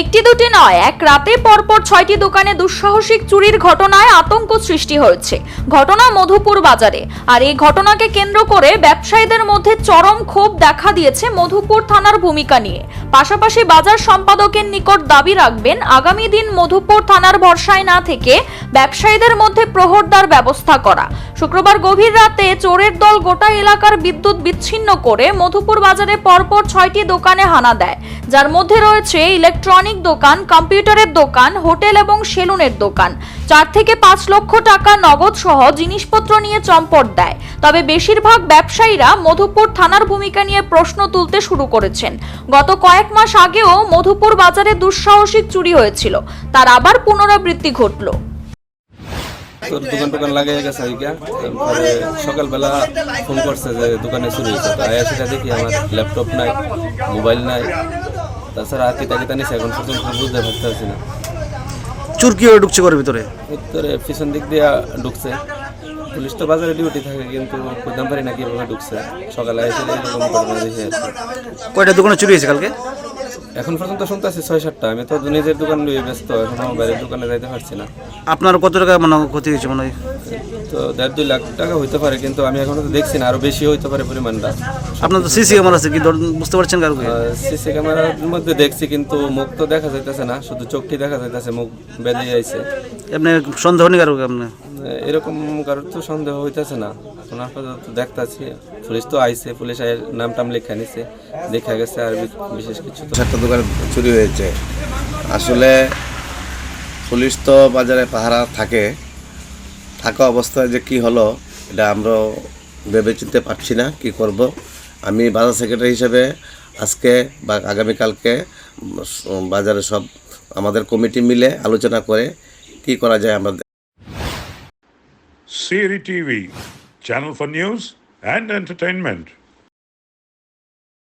একটি দুটি নয়, এক রাতে পরপর ছয়টি দোকানে দুঃসাহসিক চুরির ঘটনায় আতঙ্ক সৃষ্টি হয়েছে। ঘটনা মধুপুর বাজারে। আর এই ঘটনাকে কেন্দ্র করে ব্যবসায়ীদের মধ্যে চরম ক্ষোভ দেখা দিয়েছে মধুপুর থানার ভূমিকা নিয়ে। পাশাপাশি বাজার সম্পাদকের নিকট দাবি রাখবেন, আগামী দিন মধুপুর থানার ভরসায় না থেকে ব্যবসায়ীদের মধ্যে প্রহরদার ব্যবস্থা করা। শুক্রবার গভীর রাতে চোরের দল গোটা এলাকার বিদ্যুৎ বিচ্ছিন্ন করে মধুপুর বাজারে পরপর ছয়টি দোকানে হানা দেয়, যার মধ্যে রয়েছে ইলেকট্রনিক দোকান, কম্পিউটারের দোকান, হোটেল এবং সেলুনের দোকান। চার থেকে পাঁচ লক্ষ টাকা নগদ সহ জিনিসপত্র নিয়ে চম্পট দেয়। তবে বেশিরভাগ ব্যবসায়ীরা মধুপুর থানার ভূমিকা নিয়ে প্রশ্ন তুলতে শুরু করেছেন। গত কয়েক মাস আগেও মধুপুর বাজারে দুঃসাহসিক চুরি হয়েছিল। তার আবার পুনরাবৃত্তি ঘটল। তোর দোকান টোকান লাগিয়ে গেছে ওইটা তারপরে সকালবেলা ফোন করছে যে দোকানে চুরি হয়েছে। তো আয়া সেটা দেখি আমার ল্যাপটপ নাই মোবাইল নাই। তাছাড়া আর কিতা কিতা নিছে এখন পর্যন্ত বুঝতে পারতেছি না। চুর কীভাবে ঢুকছে ঘরের ভিতরে? উত্তরে পিছন দিক দিয়ে ঢুকছে। পুলিশ তো বাজারে ডিউটি থাকে কিন্তু বুঝতাম পারি না কীভাবে ঢুকছে। সকালে এসে এরকম ঘটনা দেখি কয়টা দোকানে চুরি হয়েছে কালকে? এখন পর্যন্ত শুনতেছি ছয় সাতটা আমি তো নিজের দোকান নিয়ে ব্যস্ত এখনও বাইরের দোকানে যাইতে পারছি না। আপনার কত টাকা মানে ক্ষতি হয়েছে মনে হয়? তো দেড় দুই লাখ টাকা হইতে পারে কিন্তু আমি এখনও তো দেখছি না আরও বেশি হইতে পারে পরিমাণটা। আপনার তো সিসি ক্যামেরা আছে কি? বুঝতে পারছেন কারও সিসি ক্যামেরার মধ্যে দেখছি কিন্তু মুখ তো দেখা যাইতেছে না শুধু চোখটি দেখা যাইতেছে মুখ বেঁধে আইছে। আপনি সন্দেহ নেই কারও আপনি এরকম কারোর তো সন্দেহ হইতেছে না। এখন আপাতত দেখতাছি পুলিশ তো আইছে পুলিশ নাম টাম লেখা নিছে দেখা গেছে আর বিশেষ কিছু তো সাতটা দোকানে চুরি হয়েছে। আসলে পুলিশ তো বাজারে পাহারা থাকে থাকা অবস্থায় যে কি হলো, এটা আমরা ভেবে চিনতে পারছি না, কি করব আমি বাজার সেক্রেটারি হিসেবে আজকে বা আগামীকালকে বাজারে সব আমাদের কমিটি মিলে আলোচনা করে কি করা যায় আমাদের Siri TV channel for news and entertainment.